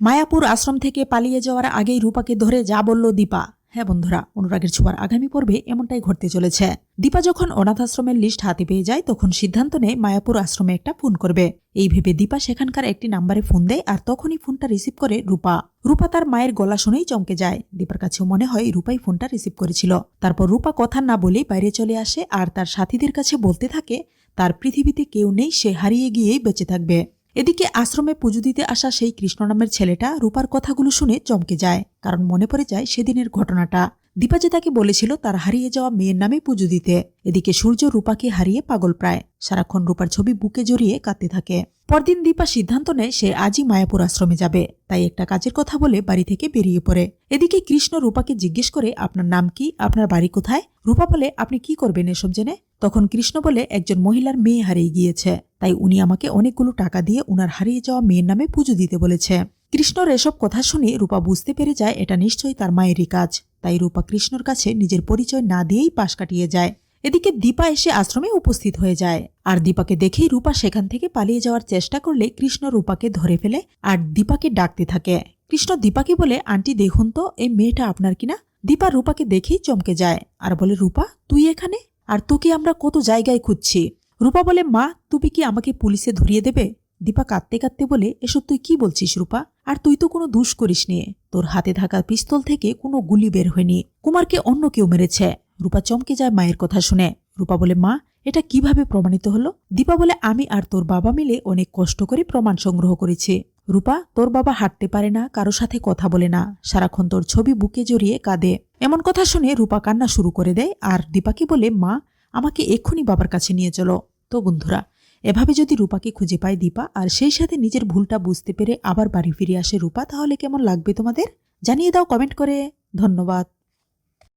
মায়াপুর আশ্রম থেকে পালিয়ে যাওয়ার আগেই রূপাকে ধরে যা বলল দীপা। হ্যাঁ বন্ধুরা, অনুরাগের ছোঁয়ার আগামী পর্বে এমনটাই ঘটতে চলেছে। দীপা যখন অনাথ আশ্রমের লিস্ট হাতে পেয়ে যায়, তখন সিদ্ধান্ত নেয় মায়াপুর আশ্রমে একটা ফোন করবে। এই ভেবে দীপা সেখানকার একটি নাম্বারে ফোন দেয় আর তখনই ফোনটা রিসিভ করে রূপা। রূপা তার মায়ের গলা শুনেই চমকে যায়। দীপার কাছেও মনে হয় রূপাই ফোনটা রিসিভ করেছিল। তারপর রূপা কথা না বলেই বাইরে চলে আসে আর তার সাথীদের কাছে বলতে থাকে, তার পৃথিবীতে কেউ নেই, সে হারিয়ে গিয়েই বেঁচে থাকবে। এদিকে আশ্রমে পুজো দিতে আসা সেই কৃষ্ণ নামের ছেলেটা রূপার কথাগুলো শুনে চমকে যায়, কারণ মনে পড়ে যায় সেদিনের ঘটনাটা। দীপা যে তাকে বলেছিল তার হারিয়ে যাওয়া মেয়ের নামে পুজো দিতে। এদিকে সূর্য রূপাকে হারিয়ে পাগল প্রায়। সারাক্ষণ রূপার ছবি বুকে জড়িয়ে কাঁদতে থাকে। পরদিন দীপা সিদ্ধান্ত নেয় সে আজই মায়াপুর আশ্রমে যাবে। তাই একটা কাজের কথা বলে বাড়ি থেকে বেরিয়ে পড়ে। এদিকে কৃষ্ণ রূপাকে জিজ্ঞেস করে, আপনার নাম কি? আপনার বাড়ি কোথায়? রূপা বলে, আপনি কি করবেন এসব জেনে? তখন কৃষ্ণ বলে, একজন মহিলার মেয়ে হারিয়ে গিয়েছে, তাই উনি আমাকে অনেকগুলো টাকা দিয়ে উনার হারিয়ে যাওয়া মেয়ের নামে পুজো দিতে বলেছে কৃষ্ণর এসব কথা শুনে রূপা বুঝতে পেরে যায়, এটা নিশ্চয়ই তার মায়েরই কাজ। তাই রূপা কৃষ্ণর কাছে নিজের পরিচয় না দিয়েই পাশ কাটিয়ে যায়। এদিকে দীপা এসে আশ্রমে উপস্থিত হয়ে যায়। আর দীপাকে দেখেই রূপা সেখান থেকে পালিয়ে যাওয়ার চেষ্টা করলে কৃষ্ণ রূপাকে ধরে ফেলে আর দীপাকে ডাকতে থাকে। কৃষ্ণ দীপাকে বলে, আন্টি, দেখুন তো, এই মেয়েটা আপনার কিনা দীপা রূপাকে দেখেই চমকে যায় আর বলে, রূপা, তুই এখানে? আর তোকে আমরা কত জায়গায় খুঁজছি। রূপা বলে, মা, তুমি কি আমাকে পুলিশে ধরিয়ে দেবে? দীপা কাঁদতে কাঁদতে বলে, এসব তুই কি বলছিস রূপা? আর তুই তো কোনো দুষ করিস নিয়ে তোর হাতে থাকা পিস্তল থেকে কোনো গুলি বের হয়নি। কুমারকে অন্য কেউ মেরেছে। রূপা চমকে যায় মায়ের কথা শুনে। রূপা বলে, মা, এটা কীভাবে প্রমাণিত হলো? দীপা বলে, আমি আর তোর বাবা মিলে অনেক কষ্ট করে প্রমাণ সংগ্রহ করেছি। রূপা, তোর বাবা হাঁটতে পারে না, কারও সাথে কথা বলে না। সারাক্ষণ তোর ছবি বুকে জড়িয়ে কাঁদে। এমন কথা শুনে রূপা কান্না শুরু করে দেয় আর দীপাকে বলে, মা, আমাকে এক্ষুনি বাবার কাছে নিয়ে চলো। তো বন্ধুরা, এভাবে যদি রূপাকে খুঁজে পায় দীপা আর সেই সাথে নিজের ভুলটা বুঝতে পেরে আবার বাড়ি ফিরে আসে রূপা, তাহলে কেমন লাগবে তোমাদের? জানিয়ে দাও কমেন্ট করে। ধন্যবাদ।